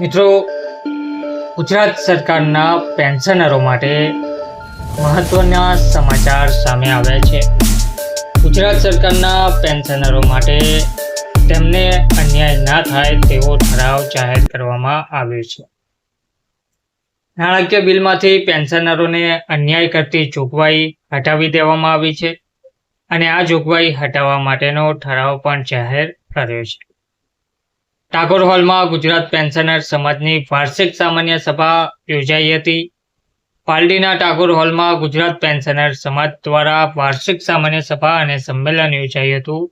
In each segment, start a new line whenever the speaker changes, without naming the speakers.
મિત્રો, ગુજરાત સરકારના પેન્શનરો માટે મહત્વના સમાચાર સામે આવ્યા છે. ગુજરાત સરકારના પેન્શનરો માટે તેમને અન્યાય ના થાય તેવો ઠરાવ જાહેર કરવામાં આવ્યો છે. નાણાકીય બિલમાંથી પેન્શનરોને અન્યાય કરતી જોગવાઈ હટાવી દેવામાં આવી છે અને આ જોગવાઈ હટાવવા માટેનો ઠરાવ પણ જાહેર કર્યો છે. ટાગોર હોલમાં ગુજરાત પેન્શનર સમાજની વાર્ષિક સામાન્ય સભા યોજાઈ હતી. પાલડીના ટાગોર હોલમાં ગુજરાત પેન્શનર સમાજ દ્વારા વાર્ષિક સામાન્ય સભા અને સંમેલન યોજાયું હતું.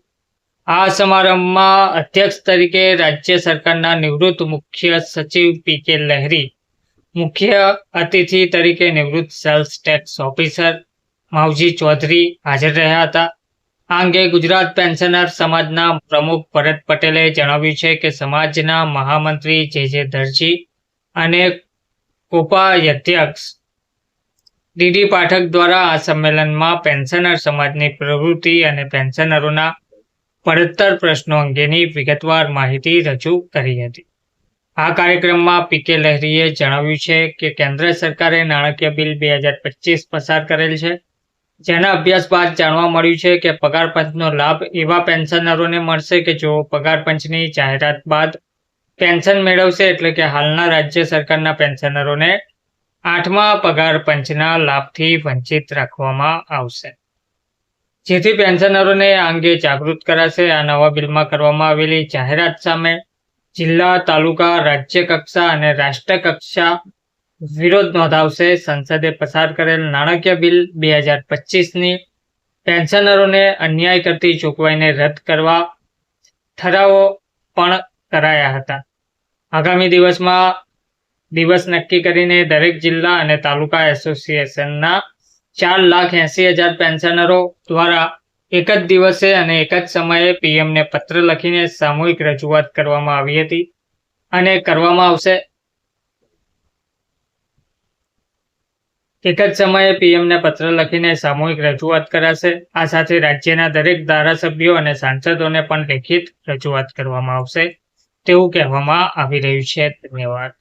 આ સમારંભમાં અધ્યક્ષ તરીકે રાજ્ય સરકારના નિવૃત્ત મુખ્ય સચિવ પી કે લહેરી, મુખ્ય અતિથિ તરીકે નિવૃત્ત sales tax officer Mavji Chaudhary હાજર રહ્યા હતા. આ અંગે ગુજરાત પેન્શનર સમાજના પ્રમુખ ભરત પટેલે જણાવ્યું છે કે સમાજના મહામંત્રી જે જે દરજી અને ઉપાધ્યક્ષ ડીડી પાઠક દ્વારા આ સંમેલનમાં પેન્શનર સમાજની પ્રવૃત્તિ અને પેન્શનરોના પડતર પ્રશ્નો અંગેની વિગતવાર માહિતી રજૂ કરી હતી. આ કાર્યક્રમમાં પી કે લહેરીએ જણાવ્યું છે કે કેન્દ્ર સરકારે નાણાકીય બિલ બે હજાર પચીસ પસાર કરેલ છે. જેના અભ્યાસ બાદ જાણવા મળ્યું છે કે પગાર પંચનો લાભ એવા પેન્શનરોને મળશે કે જેઓ પગાર પંચની જાહેરાત બાદ પેન્શન મેળવશે એટલે કે હાલના રાજ્ય સરકારના પેન્શનરોને આઠમા પગાર પંચના લાભથી વંચિત રાખવામાં આવશે. જેથી પેન્શનરોને આ અંગે જાગૃત કરાશે. આ નવા બિલમાં કરવામાં આવેલી જાહેરાત સામે જિલ્લા, તાલુકા, રાજ્ય કક્ષા અને રાષ્ટ્ર કક્ષા વિરોધ નોંધાવશે. સંસદે પસાર કરેલ નાણાકીય બિલ બે હજાર પચીસની પેન્શનરોને અન્યાય કરતી જોગવાઈને રદ કરવા ઠરાવો પણ કરાયા હતા. આગામી દિવસમાં દિવસ નક્કી કરીને દરેક જિલ્લા અને તાલુકા એસોસિએશનના ચાર લાખ એસી હજાર પેન્શનરો દ્વારા એક જ દિવસે અને એક જ સમયે પીએમને પત્ર લખીને સામૂહિક રજૂઆત કરવામાં આવી હતી અને કરવામાં આવશે. એક જ સમયે પીએમને પત્ર લખીને સામૂહિક રજૂઆત કરાશે. આ સાથે રાજ્યના દરેક ધારાસભ્યો અને સાંસદોને પણ લેખિત રજૂઆત કરવામાં આવશે. તેવું કહેવામાં આવી રહ્યું છે. ધન્યવાદ.